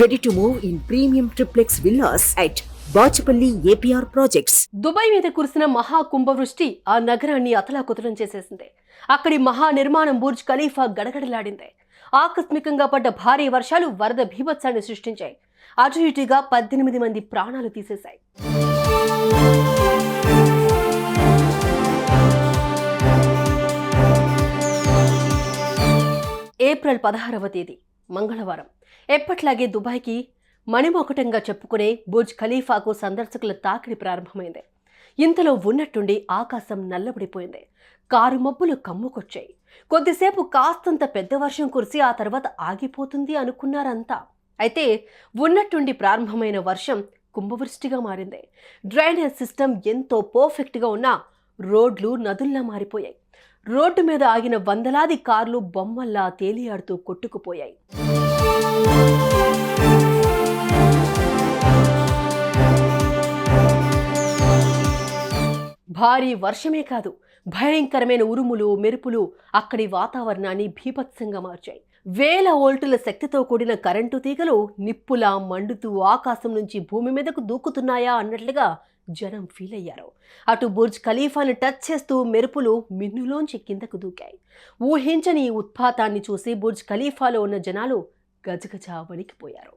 Ready to move in premium triplex villas at Bachupally APR projects Dubai మీద కురిసిన మహా కుంభవృష్టి ఆ నగరాన్ని అతలాకుతలం చేసేసింది. అక్కడి మహా నిర్మాణం బుర్జ్ ఖలీఫా గడగడలాడింది. ఆకస్మికంగా పడ్డ భారీ వర్షాలు వరద భీభత్సాన్ని సృష్టించాయి. అటు ఇటుగా పద్దెనిమిది మంది ప్రాణాలు తీసేశాయి. ఏప్రిల్ పదహారవ తేదీ. మంగళవారం. ఎప్పట్లాగే దుబాయ్కి మణిమొకటంగా చెప్పుకునే బుర్జ్ ఖలీఫాకు సందర్శకుల తాకిడి ప్రారంభమైంది. ఇంతలో ఉన్నట్టుండి ఆకాశం నల్లబడిపోయింది. కారు మబ్బులు కమ్ముకొచ్చాయి. కొద్దిసేపు కాస్తంత పెద్ద వర్షం కురిసి ఆ తర్వాత ఆగిపోతుంది అనుకున్నారంతా. అయితే ఉన్నట్టుండి ప్రారంభమైన వర్షం కుంభవృష్టిగా మారింది. డ్రైనేజ్ సిస్టమ్ ఎంతో పర్ఫెక్ట్గా ఉన్న రోడ్లు నదుల్లా మారిపోయాయి. రోడ్డు మీద ఆగిన వందలాది కార్లు బొమ్మల్లా తేలియాడుతూ కొట్టుకుపోయాయి. భారీ వర్షమే కాదు భయంకరమైన ఉరుములు మెరుపులు అక్కడి వాతావరణాన్ని భీభత్సంగా మార్చాయి. వేల వోల్టుల శక్తితో కూడిన కరెంటు తీగలు నిప్పులా మండుతూ ఆకాశం నుంచి భూమి మీదకు దూకుతున్నాయా అన్నట్లుగా జనం ఫీల్ అయ్యారు. అటు బుర్జ్ ఖలీఫాను టచ్ చేస్తూ మెరుపులు మిన్నులోంచి కిందకు దూకాయి. ఊహించని ఈ ఉత్పాతాన్ని చూసి బుర్జ్ ఖలీఫాలో ఉన్న జనాలు గజగజ వణికిపోయారు.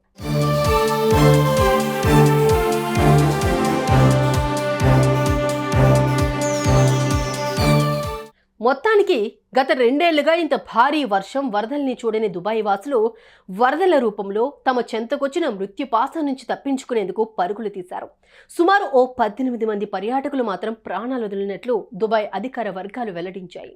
మొత్తానికి గత రెండేళ్ళుగా ఇంత భారీ వర్షం వరదల్ని చూడని దుబాయ్ వాసులు వరదల రూపంలో తమ చెంతకొచ్చిన మృత్యుపాసం నుంచి తప్పించుకునేందుకు పరుగులు తీశారు. సుమారు ఓ పద్దెనిమిది మంది పర్యాటకులు మాత్రం ప్రాణాలు వదిలినట్లు దుబాయ్ అధికార వర్గాలు వెల్లడించాయి.